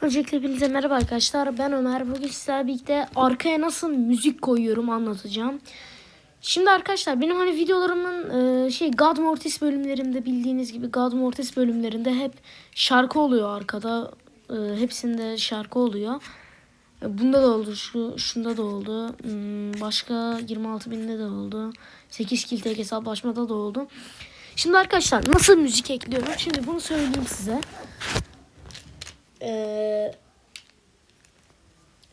Öncelikle hepinize merhaba arkadaşlar. Ben Ömer. Bugün sizlerle birlikte arkaya nasıl müzik koyuyorum anlatacağım. Şimdi arkadaşlar benim hani videolarımın e, şey God Mortis bölümlerimde bildiğiniz gibi God Mortis bölümlerinde hep şarkı oluyor arkada. E, hepsinde şarkı oluyor. E, Bunda da oldu, şu şunda da oldu. Hmm, Başka 26 binde de oldu. 8 kill tek hesaplaşmada da oldu. Şimdi arkadaşlar nasıl müzik ekliyorum? Şimdi bunu söyleyeyim size. Ee,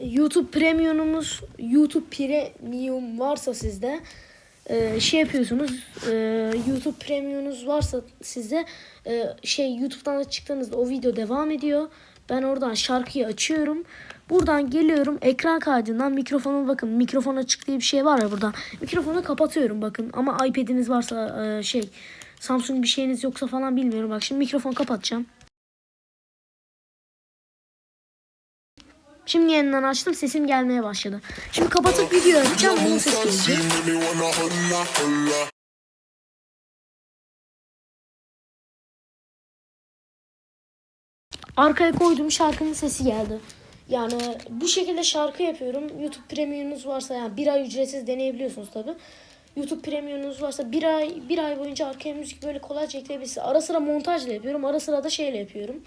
YouTube Premium'umuz YouTube Premium varsa sizde e, şey yapıyorsunuz e, YouTube Premium'unuz varsa sizde e, şey YouTube'dan da çıktığınızda o video devam ediyor. Ben oradan şarkıyı açıyorum. Buradan geliyorum ekran kaydından mikrofona bakın. Mikrofon açık diye bir şey var ya burada. Mikrofonu kapatıyorum bakın. Ama iPad'iniz varsa e, şey Samsung bir şeyiniz yoksa falan bilmiyorum. Bak şimdi mikrofon kapatacağım. Şimdi yeniden açtım sesim gelmeye başladı. Şimdi kapatıp video açacağım bunun ses gelecek. Arkaya koyduğum şarkının sesi geldi. Yani bu şekilde şarkı yapıyorum. YouTube Premium'unuz varsa yani bir ay ücretsiz deneyebiliyorsunuz tabi. YouTube Premium'unuz varsa bir ay bir ay boyunca arkaya müzik böyle kolayca ekleyebilirsiniz. Ara sıra montajla yapıyorum. Ara sıra da şeyle yapıyorum.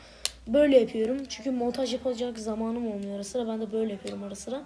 Böyle yapıyorum. Çünkü montaj yapacak zamanım olmuyor ara sıra. Ben de böyle yapıyorum ara sıra.